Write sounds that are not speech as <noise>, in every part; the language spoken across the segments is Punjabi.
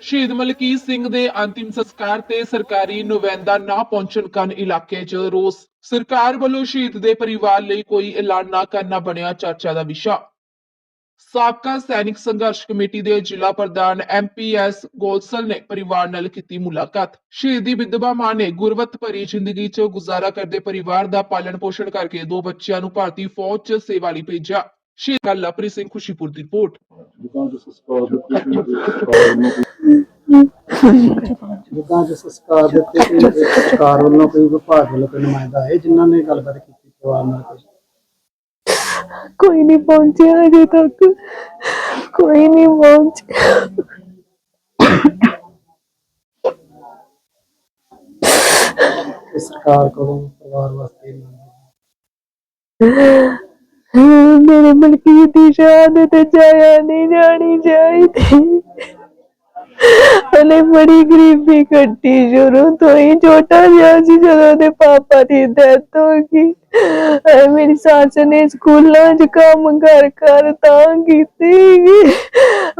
ਸ਼ਹੀਦ ਮਲਕੀਤ ਸਿੰਘ ਦੇ ਅੰਤਿਮ ਸੰਸਕਾਰ ਤੇ ਸਰਕਾਰੀ ਨੁਵੈਂਦਾ ਨਾ ਪਹੁੰਚਣ ਕਾਰਨ ਇਲਾਕੇ 'ਚ ਰੋਸ। ਸਰਕਾਰ ਵੱਲੋਂ ਸ਼ਹੀਦ ਦੇ ਪਰਿਵਾਰ ਲਈ ਕੋਈ ਐਲਾਨ ਨਾ ਕਰਨਾ ਬਣਿਆ ਚਰਚਾ ਦਾ ਵਿਸ਼ਾ। ਸਾਬਕਾ ਸੈਨਿਕ ਸੰਘਰਸ਼ ਕਮੇਟੀ ਦੇ ਜ਼ਿਲ੍ਹਾ ਪ੍ਰਧਾਨ ਐਮਪੀਐਸ ਗੋਲਸਲ ਨੇ ਪਰਿਵਾਰ ਨਾਲ ਕੀਤੀ ਮੁਲਾਕਾਤ। ਸ਼ਹੀਦੀ ਵਿਧਵਾ ਮਾਂ ਨੇ ਗੁਰਵਤ ਭਰੀ ਜ਼ਿੰਦਗੀ 'ਚ ਗੁਜ਼ਾਰਾ ਕਰਦੇ ਪਰਿਵਾਰ ਦਾ ਪਾਲਣ ਪੋਸ਼ਣ ਕਰਕੇ ਦੋ ਬੱਚਿਆਂ ਨੂੰ ਭਾਰਤੀ ਫੌਜ 'ਚ ਸੇਵਾ ਲਈ ਭੇਜਿਆ। ਕੱਲ੍ਹ ਲਵਪ੍ਰੀਤ ਸਿੰਘ ਖੁਸ਼ੀਪੁਰ ਦੀ ਰਿਪੋਰਟ ਜਿੱਦਾਂ ਜਿਸ ਸੰਸਕਾਰ ਦਿੱਤੇ ਸੀ ਉਹਦੇ ਸੰਸਕਾਰ ਨੂੰ ਜਿੱਦਾਂ ਜਿਸ ਸੰਸਕਾਰ ਦਿੱਤੇ ਸੀ ਉਹਦੇ ਸਰਕਾਰ ਵੱਲੋਂ ਕੋਈ ਵਿਭਾਗ ਵੱਲੋਂ ਕੋਈ ਨੁਮਾਇੰਦਾ ਹੈ ਜਿਨ੍ਹਾਂ ਨੇ ਗੱਲਬਾਤ ਕੀਤੀ ਪਰਿਵਾਰ ਨਾਲ ਕੋਈ ਕੋਈ ਨਹੀਂ ਪਹੁੰਚਿਆ ਅਜੇ ਤੱਕ ਕੋਈ ਨਹੀਂ ਪਹੁੰਚਿਆ ਕਿ ਸਰਕਾਰ ਕੋਲੋਂ ਪਰਿਵਾਰ ਵਾਸਤੇ ਨਹੀਂ ਮੇਰੇ ਮਲਕੀਤ ਦੀ ਸ਼ਹਾਦਤ ਜਾਇਆ ਨਹੀਂ ਜਾਣੀ ਚਾਹੀਦੀ। ਹਲੇ ਬੜੀ ਗਰੀਬੀ ਕੱਟੀ ਸ਼ੁਰੂ ਤੋਂ ਹੀ। ਛੋਟਾ ਜਿਹਾ ਸੀ ਜਦੋਂ ਦੇ ਪਾਪਾ ਦੀ ਡੈਥ ਹੋ ਗਈ। ਐ ਮੇਰੀ ਸੱਸ ਨੇ ਸਕੂਲਾਂ 'ਚ ਕੰਮ ਕਰ ਕਰ ਤਾਂ ਕੀਤੀ।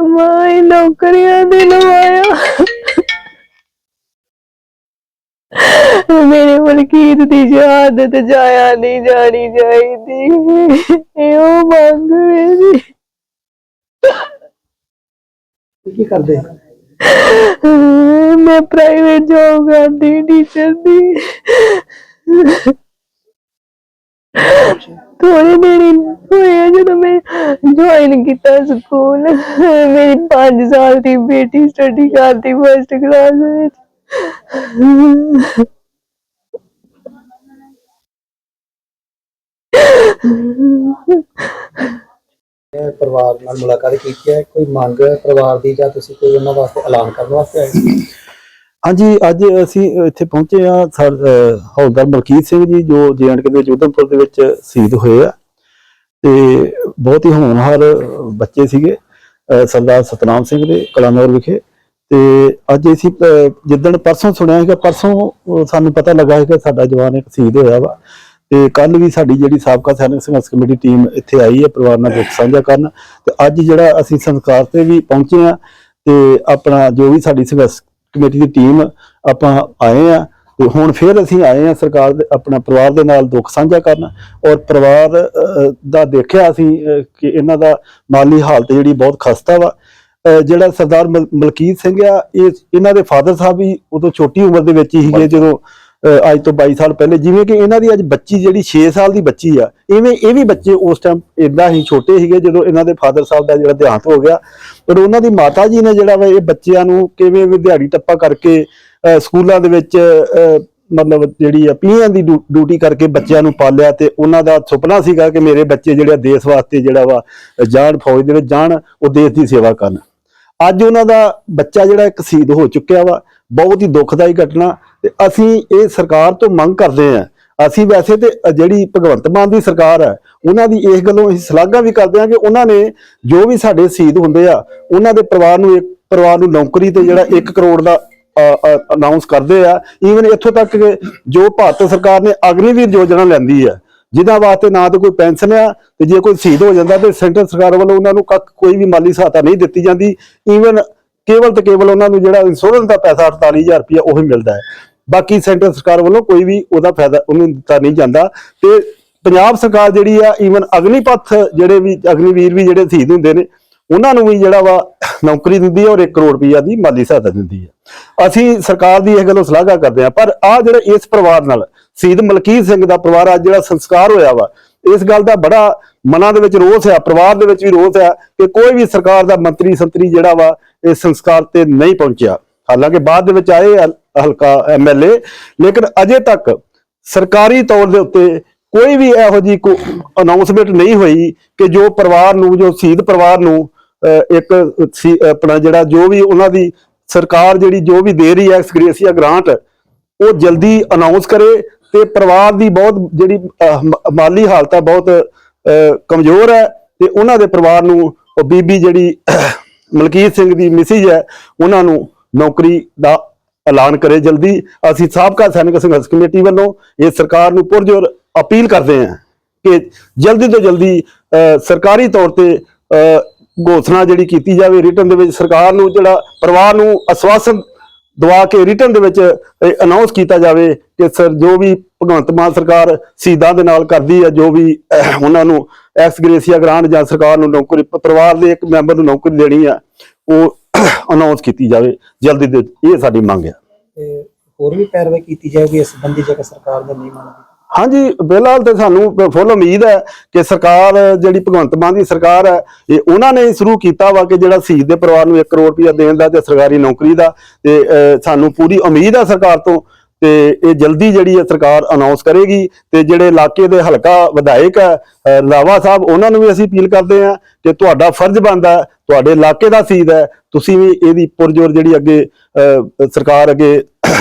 ਮਾਂ ਹੀ ਨੌਕਰੀਆਂ ਦੇ ਲਵਾਇਆ। ਮੇਰੇ ਮਲਕੀਤ ਦੀ ਸ਼ਹਾਦਤ ਜਾਇਆ ਨਹੀਂ ਜਾਣੀ ਚਾਹੀਦੀ। ਇਹ ਉਹ ਮੰਗ ਮੇਰੀ। ਕੀ ਕਰਦੇ? ਮੈਂ ਪ੍ਰਾਈਵੇਟ ਜੌਬ ਕਰਦੀ ਟੀਚਰ ਦੀ। ਥੋੜੇ ਦਿਨ ਹੋਏ ਜਦੋਂ ਮੈਂ ਜੁਆਇਨ ਕੀਤਾ ਸਕੂਲ ਮੇਰੀ 5 ਸਾਲ ਦੀ ਬੇਟੀ ਸਟੱਡੀ ਕਰਦੀ ਫਸਟ ਕਲਾਸ ਵਿੱਚ। ਇਹ ਪਰਿਵਾਰ ਨਾਲ ਮੁਲਾਕਾਤ ਕੀਤੀ ਹੈ। ਕੋਈ ਮੰਗ ਹੈ ਪਰਿਵਾਰ ਦੀ ਜਾਂ ਤੁਸੀਂ ਕੋਈ ਉਹਨਾਂ ਵਾਸਤੇ ਐਲਾਨ ਕਰਨ ਵਾਸਤੇ ਆਏ ਸੀ? ਹਾਂਜੀ ਅੱਜ ਅਸੀਂ ਇੱਥੇ ਪਹੁੰਚੇ ਆ ਸਰ ਅਹ, ਹੌਲਦਾਰ ਮਲਕੀਤ ਸਿੰਘ ਜੀ ਜੋ ਜੇਐਂਡਕੇ ਦੇ ਉਧਮਪੁਰ ਦੇ ਵਿੱਚ ਸ਼ਹੀਦ ਹੋਏ ਆ। ਤੇ ਬਹੁਤ ਹੀ ਹੋਣਹਾਰ ਬੱਚੇ ਸੀਗੇ ਅਹ, ਸਰਦਾਰ ਸਤਨਾਮ ਸਿੰਘ ਦੇ ਕਲਾਨੌਰ ਵਿਖੇ। ਤੇ ਅੱਜ ਅਸੀਂ ਜਿੱਦਣ ਪਰਸੋਂ ਸੁਣਿਆ ਸੀਗਾ, ਪਰਸੋਂ ਸਾਨੂੰ ਪਤਾ ਲੱਗਾ ਹੈ ਸਾਡਾ ਜਵਾਨ ਇੱਕ ਸ਼ਹੀਦ ਹੋਇਆ ਵਾ। ਤੇ ਕੱਲ ਵੀ ਸਾਡੀ ਜਿਹੜੀ ਸਾਬਕਾ ਸੈਨਿਕ ਸੰਘਰਸ਼ ਕਮੇਟੀ ਟੀਮ ਇੱਥੇ ਆਈ ਹੈ, ਪਰਿਵਾਰ ਨਾਲ ਦੁੱਖ ਸਾਂਝਾ ਕਰਨ। ਤੇ ਅੱਜ ਜਿਹੜਾ ਅਸੀਂ ਸੰਸਕਾਰ ਤੇ ਵੀ ਪਹੁੰਚੇ ਆ ਤੇ ਆਪਣਾ ਜੋ ਵੀ ਸਾਡੀ ਸੰਘਰਸ਼ ਕਮੇਟੀ ਦੀ ਟੀਮ ਆਪਾਂ ਆਏ ਆ ਤੇ ਹੁਣ ਫਿਰ ਅਸੀਂ ਆਏ ਆ ਸਰਕਾਰ ਦੇ, ਆਪਣਾ ਪਰਿਵਾਰ ਦੇ ਨਾਲ ਦੁੱਖ ਸਾਂਝਾ ਕਰਨ ਔਰ ਪਰਿਵਾਰ ਦਾ ਦੇਖਿਆ ਅਸੀਂ ਕਿ ਇਹਨਾਂ ਦਾ ਮਾਲੀ ਹਾਲਤ ਜਿਹੜੀ ਬਹੁਤ ਖਸਤਾ ਵਾ। ਜਿਹੜਾ ਸਰਦਾਰ ਮਲ- ਮਲਕੀਤ ਸਿੰਘ ਆ ਇਹ ਇਹਨਾਂ ਦੇ ਫਾਦਰ ਸਾਹਿਬ ਵੀ ਉਦੋਂ ਛੋਟੀ ਉਮਰ ਦੇ ਵਿੱਚ ਹੀ ਸੀਗੇ ਜਦੋਂ ਅੱਜ ਤੋਂ 22 ਸਾਲ ਪਹਿਲੇ। ਜਿਵੇਂ ਕਿ ਇਹਨਾਂ ਦੀ ਅੱਜ ਬੱਚੀ ਜਿਹੜੀ 6 ਸਾਲ ਦੀ ਬੱਚੀ ਆ ਇਵੇਂ ਇਹ ਵੀ ਬੱਚੇ ਉਸ ਟਾਈਮ ਇਦਾਂ ਹੀ ਛੋਟੇ ਸੀਗੇ ਜਦੋਂ ਇਹਨਾਂ ਦੇ ਫਾਦਰ ਸਾਹਿਬ ਦਾ ਜਿਹੜਾ ਦੇਹਾਂਤ ਹੋ ਗਿਆ। ਪਰ ਉਹਨਾਂ ਦੀ ਮਾਤਾ ਜੀ ਨੇ ਜਿਹੜਾ ਵਾ ਇਹ ਬੱਚਿਆਂ ਨੂੰ ਕਿਵੇਂ ਵੀ ਦਿਹਾੜੀ ਟੱਪਾ ਕਰਕੇ ਸਕੂਲਾਂ ਦੇ ਵਿੱਚ ਮਤਲਬ ਜਿਹੜੀ ਆ ਪੀਆਂ ਦੀ ਡਿਊ- ਡਿਊਟੀ ਕਰਕੇ ਬੱਚਿਆਂ ਨੂੰ ਪਾਲਿਆ ਤੇ ਉਹਨਾਂ ਦਾ ਸੁਪਨਾ ਸੀਗਾ ਕਿ ਮੇਰੇ ਬੱਚੇ ਜਿਹੜੇ ਆ ਦੇਸ਼ ਵਾਸਤੇ ਜਿਹੜਾ ਵਾ ਜਾਣ, ਫੌਜ ਦੇ ਵਿੱਚ ਜਾਣ, ਉਹ ਦੇਸ਼ ਦੀ ਸੇਵਾ ਕਰਨ। ਅੱਜ ਉਹਨਾਂ ਦਾ ਬੱਚਾ ਜਿਹੜਾ ਇੱਕ ਸ਼ਹੀਦ ਹੋ ਚੁੱਕਿਆ ਵਾ, ਬਹੁਤ ਹੀ ਦੁਖਦਾਈ ਘਟਨਾ ਤੇ ਅਸੀਂ ਇਹ ਸਰਕਾਰ ਤੋਂ ਮੰਗ ਕਰਦੇ ਆਂ ਅਸੀਂ ਵੈਸੇ ਤੇ ਜਿਹੜੀ ਭਗਵੰਤ ਮਾਨ ਦੀ ਸਰਕਾਰ ਹੈ ਉਹਨਾਂ ਦੀ ਇਸ ਗੱਲੋਂ ਅਸੀਂ ਸ਼ਲਾਘਾ ਵੀ ਕਰਦੇ ਹਾਂ ਕਿ ਉਹਨਾਂ ਨੇ ਜੋ ਵੀ ਸਾਡੇ ਸ਼ਹੀਦ ਹੁੰਦੇ ਆ, ਉਹਨਾਂ ਦੇ ਪਰਿਵਾਰ ਨੂੰ ਇੱਕ ਪਰਿਵਾਰ ਨੂੰ ਨੌਕਰੀ ਤੇ ਜਿਹੜਾ 1 ਕਰੋੜ ਦਾ ਅਨਾਉਂਸ ਕਰਦੇ ਆ ਈਵਨ ਇੱਥੋਂ ਤੱਕ ਕਿ ਜੋ ਭਾਰਤ ਸਰਕਾਰ ਨੇ ਅਗਨੀਵੀਰ ਯੋਜਨਾ ਲੈਂਦੀ ਹੈ ਜਿਨ੍ਹਾਂ ਵਾਸਤੇ ਨਾ ਤਾਂ ਕੋਈ ਪੈਨਸ਼ਨ ਆ, ਤੇ ਜੇ ਕੋਈ ਸ਼ਹੀਦ ਹੋ ਜਾਂਦਾ, ਤੇ ਸੈਂਟਰ ਸਰਕਾਰ ਵੱਲੋਂ ਉਹਨਾਂ ਨੂੰ ਕੱਖ ਕੋਈ ਵੀ ਮਾਲੀ ਸਹਾਇਤਾ ਨਹੀਂ ਦਿੱਤੀ ਜਾਂਦੀ ਈਵਨ ਕੇਵਲ ਤੇ ਕੇਵਲ ਉਹਨਾਂ ਨੂੰ ਜਿਹੜਾ ਇੰਸ਼ੋਰੈਂਸ ਦਾ ਪੈਸਾ 48000 ਰੁਪਇਆ ਉਹ ਹੀ ਮਿਲਦਾ ਹੈ। ਬਾਕੀ ਸੈਂਟਰ ਸਰਕਾਰ ਵੱਲੋਂ ਕੋਈ ਵੀ ਉਹਦਾ ਫਾਇਦਾ ਉਹਨੂੰ ਦਿੱਤਾ ਨਹੀਂ ਜਾਂਦਾ, ਤੇ ਪੰਜਾਬ ਸਰਕਾਰ ਜਿਹੜੀ ਆ ਈਵਨ ਅਗਨੀਪਥ ਜਿਹੜੇ ਵੀ, ਅਗਨੀਵੀਰ ਵੀ ਜਿਹੜੇ ਸ਼ਹੀਦ ਹੁੰਦੇ ਨੇ ਉਹਨਾਂ ਨੂੰ ਵੀ ਜਿਹੜਾ ਵਾ ਨੌਕਰੀ ਦਿੰਦੀ ਹੈ ਔਰ 1 ਕਰੋੜ ਰੁਪਈਆ ਦੀ ਮਾਲੀ ਸਹਾਇਤਾ ਦਿੰਦੀ ਹੈ। ਅਸੀਂ ਸਰਕਾਰ ਦੀ ਇਹ ਗੱਲੋਂ ਸ਼ਲਾਘਾ ਕਰਦੇ ਹਾਂ, ਪਰ ਆ ਜਿਹੜਾ ਇਸ ਪਰਿਵਾਰ ਨਾਲ, ਸ਼ਹੀਦ ਮਲਕੀਤ ਸਿੰਘ ਦਾ ਪਰਿਵਾਰ ਅੱਜ ਜਿਹੜਾ ਸੰਸਕਾਰ ਹੋਇਆ ਵਾ, ਇਸ ਗੱਲ ਦਾ ਬੜਾ ਮਨਾਂ ਦੇ ਵਿੱਚ ਰੋਸ ਹੈ ਪਰਿਵਾਰ ਦੇ ਵਿੱਚ ਵੀ ਰੋਸ ਹੈ ਕਿ ਕੋਈ ਵੀ ਸਰਕਾਰ ਦਾ ਮੰਤਰੀ ਸੰਤਰੀ ਜਿਹੜਾ ਵਾ, ਇਸ ਸੰਸਕਾਰ ਤੇ ਨਹੀਂ ਪਹੁੰਚਿਆ। ਹਾਲਾਂਕਿ ਬਾਅਦ ਦੇ ਵਿੱਚ ਆਏ ਹਲ- ਹਲਕਾ ਐਮਐਲਏ, ਲੇਕਿਨ ਅਜੇ ਤੱਕ ਸਰਕਾਰੀ ਤੌਰ ਦੇ ਉੱਤੇ ਕੋਈ ਵੀ ਇਹੋ ਜੀ ਕੋ ਅਨਾਉਂਸਮੈਂਟ ਨਹੀਂ ਹੋਈ ਕਿ ਜੋ ਪਰਿਵਾਰ ਨੂੰ, ਜੋ ਸ਼ਹੀਦ ਪਰਿਵਾਰ ਨੂੰ ਇੱਕ ਸੀ- ਆਪਣਾ ਜਿਹੜਾ ਜੋ ਵੀ ਉਹਨਾਂ ਦੀ ਸਰਕਾਰ ਜਿਹੜੀ ਜੋ ਵੀ ਦੇ ਰਹੀ ਹੈ ਐਕਸਗ੍ਰੇਸੀਆ ਗ੍ਰਾਂਟ ਉਹ ਜਲਦੀ ਅਨਾਉਂਸ ਕਰੇ ਤੇ ਪਰਿਵਾਰ ਦੀ ਬਹੁਤ ਜਿਹੜੀ ਮਾਲੀ ਹਾਲਤ ਹੈ ਬਹੁਤ ਕਮਜ਼ੋਰ ਹੈ ਤੇ ਉਹਨਾਂ ਦੇ ਪਰਿਵਾਰ ਨੂੰ ਉਹ ਬੀਬੀ ਜਿਹੜੀ ਮਲਕੀਤ ਸਿੰਘ ਦੀ ਮਿਸਿਜ ਹੈ, ਉਹਨਾਂ ਨੂੰ ਨੌਕਰੀ ਦਾ ਐਲਾਨ ਕਰੇ ਜਲਦੀ। ਅਸੀਂ ਸਾਬਕਾ ਸੈਨਿਕ ਸੰਘਰਸ਼ ਕਮੇਟੀ ਵੱਲੋਂ ਇਹ ਸਰਕਾਰ ਨੂੰ ਪੁਰਜੋਰ ਅਪੀਲ ਕਰਦੇ ਹਾਂ ਕਿ ਜਲਦੀ ਤੋਂ ਜਲਦੀ ਸਰਕਾਰੀ ਤੌਰ ਤੇ ਘੋਸ਼ਣਾ ਜਿਹੜੀ ਕੀਤੀ ਜਾਵੇ ਰਿਟਰਨ ਦੇ ਵਿੱਚ ਸਰਕਾਰ ਨੂੰ ਜਿਹੜਾ ਪਰਿਵਾਰ ਨੂੰ ਅਸਵਾਸਨ ਦਵਾ ਕੇ ਰਿਟਰਨ ਦੇ ਵਿੱਚ ਅਨਾਉਂਸ ਕੀਤਾ ਜਾਵੇ ਕਿ ਸਰ ਜੋ ਵੀ ਭਗਵੰਤ ਮਾਨ ਸਰਕਾਰ ਸ਼ਹੀਦਾਂ ਦੇ ਨਾਲ ਕਰਦੀ ਹੈ, ਜੋ ਵੀ ਉਹਨਾਂ ਨੂੰ ਐਕਸ ਗ੍ਰੇਸੀਆ ਗ੍ਰਾਂਟ ਜਾਂ ਸਰਕਾਰ ਨੂੰ ਨੌਕਰੀ, ਪਰਿਵਾਰ ਦੇ ਇੱਕ ਮੈਂਬਰ ਨੂੰ ਨੌਕਰੀ ਦੇਣੀ ਆ ਉਹ <coughs> ਅਨਾਉਂਸ ਕੀਤੀ ਜਾਵੇ। ਜਲਦੀ ਦੇ, ਇਹ ਸਾਡੀ ਮੰਗ ਹੈ। ਹੋਰ ਵੀ ਪੈਰਵਾਈ ਕੀਤੀ ਜਾਊਗੀ ਇਸ ਸੰਬੰਧੀ ਜੇਕਰ ਸਰਕਾਰ ਦਾ ਨਹੀਂ ਮੰਨਦੀ? ਹਾਂਜੀ ਬਿਲਹਾਲ ਤੇ ਸਾਨੂੰ ਫੁੱਲ ਉਮੀਦ ਹੈ ਕਿ ਸਰਕਾਰ, ਜਿਹੜੀ ਭਗਵੰਤ ਮਾਨ ਦੀ ਸਰਕਾਰ ਹੈ, ਇਹ ਉਹਨਾਂ ਨੇ ਸ਼ੁਰੂ ਕੀਤਾ ਵਾ ਕਿ ਜਿਹੜਾ ਸ਼ਹੀਦ ਦੇ ਪਰਿਵਾਰ ਨੂੰ 1 ਕਰੋੜ ਰੁਪਇਆ ਦੇਣ ਦਾ ਤੇ ਸਰਕਾਰੀ ਨੌਕਰੀ ਦਾ ਤੇ ਸਾਨੂੰ ਪੂਰੀ ਉਮੀਦ ਹੈ ਸਰਕਾਰ ਤੋਂ ਤੇ ਇਹ ਜਲਦੀ ਜਿਹੜੀ ਹੈ ਸਰਕਾਰ ਅਨਾਉਂਸ ਕਰੇਗੀ ਤੇ ਜਿਹੜੇ ਇਲਾਕੇ ਦੇ ਹਲਕਾ ਵਿਧਾਇਕ ਹੈ ਲਾਵਾ ਸਾਹਿਬ, ਉਹਨਾਂ ਨੂੰ ਵੀ ਅਸੀਂ ਅਪੀਲ ਕਰਦੇ ਹਾਂ ਕਿ ਤੁਹਾਡਾ ਫਰਜ਼ ਬਣਦਾ ਤੁਹਾਡੇ ਇਲਾਕੇ ਦਾ ਸ਼ਹੀਦ ਹੈ, ਤੁਸੀਂ ਵੀ ਇਹਦੀ ਪੁਰਜੋਰ ਜਿਹੜੀ ਅੱਗੇ ਸਰਕਾਰ ਅੱਗੇ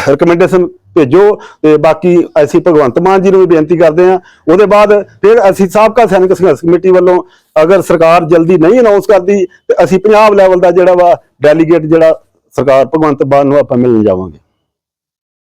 ਰეკਮੈਂਡੇਸ਼ਨ ਭੇਜੋ ਤੇ ਬਾਕੀ ਅਸੀਂ ਭਗਵੰਤ ਮਾਨ ਜੀ ਨੂੰ ਵੀ ਬੇਨਤੀ ਕਰਦੇ ਹਾਂ। ਉਹਦੇ ਬਾਅਦ ਫਿਰ ਅਸੀਂ ਸਾਬਕਾ ਸੈਨਿਕ ਸੰਘਰਸ਼ ਕਮੇਟੀ ਵੱਲੋਂ ਅਗਰ ਸਰਕਾਰ ਜਲਦੀ ਨਹੀਂ ਅਨਾਉਂਸ ਕਰਦੀ, ਤੇ ਅਸੀਂ ਪੰਜਾਬ ਲੈਵਲ ਦਾ ਜਿਹੜਾ ਵਾ ਡੈਲੀਗੇਟ ਜਿਹੜਾ ਸਰਕਾਰ ਭਗਵੰਤ ਮਾਨ ਨੂੰ ਆਪਾਂ ਮਿਲਣ ਜਾਵਾਂਗੇ।